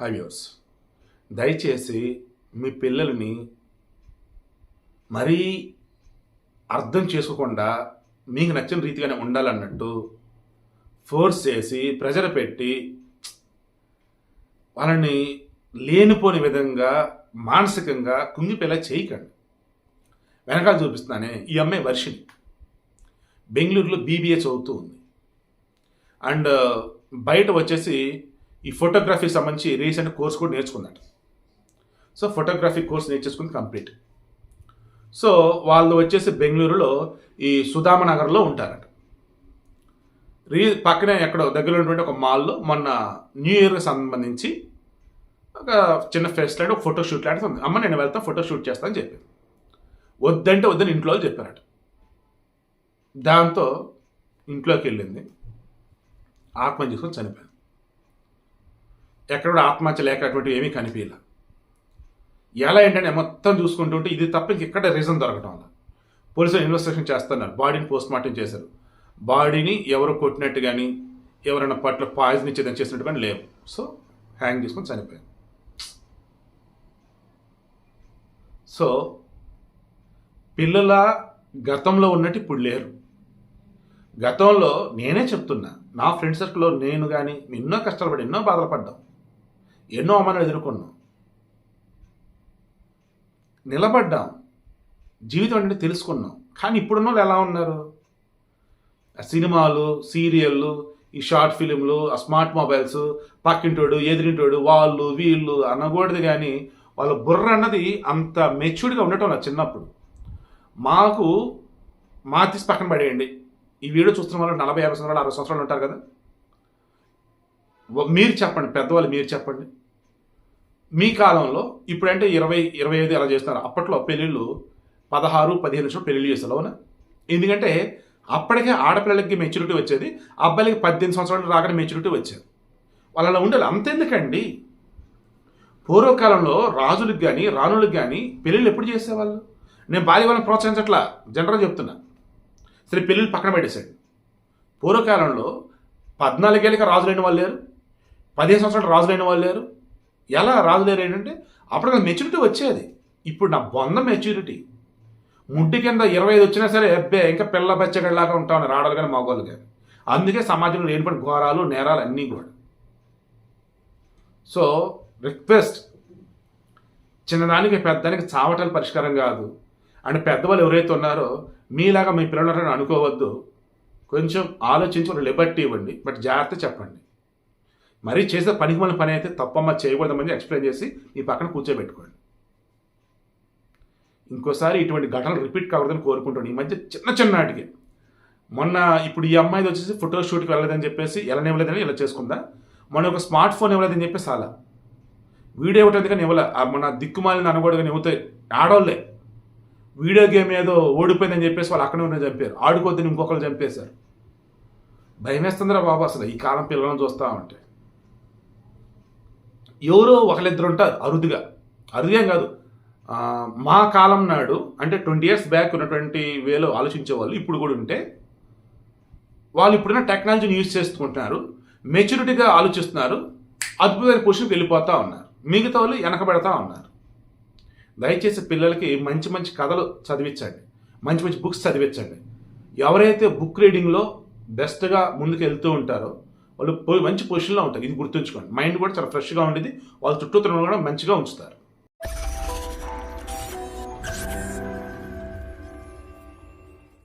High viewers దయచేసి మీ పిల్లల్ని మరీ అర్థం చేసుకోకుండా మీకు నచ్చిన రీతిగానే ఉండాలన్నట్టు ఫోర్స్ చేసి ప్రెజర్ పెట్టి వాళ్ళని లేనిపోని విధంగా మానసికంగా కుంగిపేలా చేయకండి. వెనకాల చూపిస్తున్నానే ఈ అమ్మాయి వర్షిణి. బెంగళూరులో బీబీఏ చదువుతూ ఉంది. అండ్ బయట వచ్చేసి ఈ ఫోటోగ్రఫీ సంబంధించి రీసెంట్ కోర్స్ కూడా నేర్చుకున్నాడు సో ఫోటోగ్రఫీ కోర్స్ నేర్చేసుకుని కంప్లీట్ సో వాళ్ళు వచ్చేసి బెంగళూరులో ఈ సుధామ నగర్లో ఉంటారట. రీ పక్కనే ఎక్కడో దగ్గర ఉన్నటువంటి ఒక మాల్లో మొన్న న్యూ ఇయర్కి సంబంధించి ఒక చిన్న ఫెస్ట్ లాంటి ఒక ఫోటో షూట్ లాంటిది ఉంది అమ్మ నేను వెళ్తా ఫోటో షూట్ చేస్తాను చెప్పాను వద్దంటే వద్దని ఇంట్లో చెప్పారట. దాంతో ఇంట్లోకి వెళ్ళింది. ఆత్మ చేసుకొని చనిపోయింది ఎక్కడ కూడా ఆత్మహత్య లేక అటువంటి ఏమీ కనిపించలే. ఎలా ఏంటంటే మొత్తం చూసుకుంటుంటే ఇది తప్ప ఇంకెక్కడ రీజన్ దొరకటం వల్ల. పోలీసులు ఇన్వెస్టిగేషన్ చేస్తున్నారు. బాడీని పోస్ట్ మార్టం చేశారు. బాడీని ఎవరు కొట్టినట్టు కానీ ఎవరైనా పట్ల పాయిజన్ ఇచ్చేదని చేసినట్టు కానీ లేవు. సో హ్యాంగ్ చేసుకొని చనిపోయింది సో పిల్లల గతంలో ఉన్నట్టు ఇప్పుడు లేరు. గతంలో నేనే చెప్తున్నా. నా ఫ్రెండ్ సర్కిల్లో నేను కానీ ఎన్నో కష్టపడి ఎన్నో బాధలు పడ్డాం. ఎన్నో అవమానాలు ఎదుర్కొన్నాం. నిలబడ్డాం. జీవితం అంటే తెలుసుకున్నాం. కానీ ఇప్పుడున్న వాళ్ళు ఎలా ఉన్నారు? ఆ సినిమాలు సీరియళ్ళు ఈ షార్ట్ ఫిలింలు ఆ స్మార్ట్ మొబైల్స్ పక్కింటోడు ఎదిరింటోడు వాళ్ళు వీళ్ళు అనకూడదు కానీ వాళ్ళ బుర్ర అన్నది అంత మెచ్యూర్డ్గా ఉండటం నా చిన్నప్పుడు. మాకు మా తీసి పక్కన పడేయండి. ఈ వీడియో చూస్తున్న వాళ్ళు నలభై యాభై సంవత్సరాలు అరవై సంవత్సరాలు ఉంటారు కదా? మీరు చెప్పండి పెద్దవాళ్ళు మీరు చెప్పండి. మీ కాలంలో ఇప్పుడంటే ఇరవై ఇరవై ఐదు అలా చేస్తున్నారు? అప్పట్లో పెళ్ళిళ్ళు పదహారు పదిహేను నిమిషాలు పెళ్ళిళ్ళు చేస్తారు అవునా? ఎందుకంటే అప్పటికే ఆడపిల్లలకి మెచ్యూరిటీ వచ్చేది అబ్బాయిలకి పద్దెనిమిది సంవత్సరాలు రాగానే మెచ్యూరిటీ వచ్చేది. వాళ్ళు అలా ఉండాలి. అంతెందుకండి? పూర్వకాలంలో రాజులకు కానీ రాణులకు కానీ పెళ్ళిళ్ళు ఎప్పుడు చేసేవాళ్ళు? నేను బాల్యవాళ్ళని ప్రోత్సహించట్లా? జనరల్ చెప్తున్నా. సరే పెళ్ళిళ్ళు పక్కన పెట్టేశాడు పూర్వకాలంలో పద్నాలుగేళ్ళకి రాజులైన వాళ్ళు లేరు. పదిహేను సంవత్సరాలు రాజులైన వాళ్ళు లేరు. ఎలా రాజులేరు ఏంటంటే అప్పుడు నాకు మెచ్యూరిటీ వచ్చేది. ఇప్పుడు నా బొంద మెచ్యూరిటీ ముడ్డి కింద ఇరవై ఐదు వచ్చినా సరే అబ్బే ఇంకా పిల్ల బచ్చగడిలాగా ఉంటాను రాడలు కానీ మగవాళ్ళు కానీ అందుకే సమాజంలో లేనిపడి ఘోరాలు నేరాలు అన్నీ కూడా. సో రిక్వెస్ట్ చిన్నదానికి పెద్దానికి చావటాలు పరిష్కారం కాదు. అండ్ పెద్దవాళ్ళు ఎవరైతే ఉన్నారో మీలాగా మీ పిల్లలు అనుకోవద్దు. కొంచెం ఆలోచించి ఒక లిబర్టీ ఇవ్వండి. బట్ జాగ్రత్త చెప్పండి. మరీ చేసే పనికి మన పని అయితే తప్పమ్మ చేయకూడదని ఎక్స్ప్లెయిన్ చేసి మీ పక్కన కూర్చోబెట్టుకోండి. ఇంకోసారి ఇటువంటి ఘటనలు రిపీట్ కాకూడదని కోరుకుంటాను ఈ మధ్య చిన్న చిన్నటికి మొన్న ఇప్పుడు ఈ అమ్మాయిది వచ్చేసి ఫోటో షూట్కి వెళ్ళలేదని చెప్పేసి వెళ్ళనివ్వలేదని ఇలా చేసుకుందా? మొన్న ఒక స్మార్ట్ ఫోన్ ఇవ్వలేదని చెప్పేసి అలా. వీడియో ఒకటి కానీ ఇవ్వలే మన దిక్కుమాలిన అనకూడదు ఇవ్వుతాయి ఆడోళ్ళే. వీడియో గేమ్ ఏదో ఓడిపోయిందని చెప్పేసి వాళ్ళు అక్కడే ఉన్న చంపారు. ఆడుకోద్దని ఇంకొకరు చంపేశారు. భయమేస్తుందిరా బాబు అసలు ఈ కాలం పిల్లలను చూస్తూ ఉంటే. ఎవరో ఒకరిద్దరు ఉంటారు అరుదుగా. అరుదుగా కాదు. మా కాలం నాడు అంటే ట్వంటీ ఇయర్స్ బ్యాక్ ఉన్నటువంటి వేలో ఆలోచించే వాళ్ళు ఇప్పుడు కూడా ఉంటే వాళ్ళు ఇప్పుడున్న టెక్నాలజీని యూజ్ చేసుకుంటున్నారు మెచ్యూరిటీగా ఆలోచిస్తున్నారు అద్భుతమైన పొజిషన్కి వెళ్ళిపోతూ ఉన్నారు. మిగతా వాళ్ళు వెనకబెడతా ఉన్నారు. దయచేసి పిల్లలకి మంచి మంచి కథలు చదివించండి. మంచి మంచి బుక్స్ చదివించండి. ఎవరైతే బుక్ రీడింగ్లో బెస్ట్గా ముందుకు వెళ్తూ ఉంటారో వాళ్ళు మంచి పొజిషన్లో ఉంటారు. ఇది గుర్తుంచుకోండి. మైండ్ కూడా చాలా ఫ్రెష్గా ఉండేది. వాళ్ళ చుట్టూ కూడా మంచిగా ఉంచుతారు.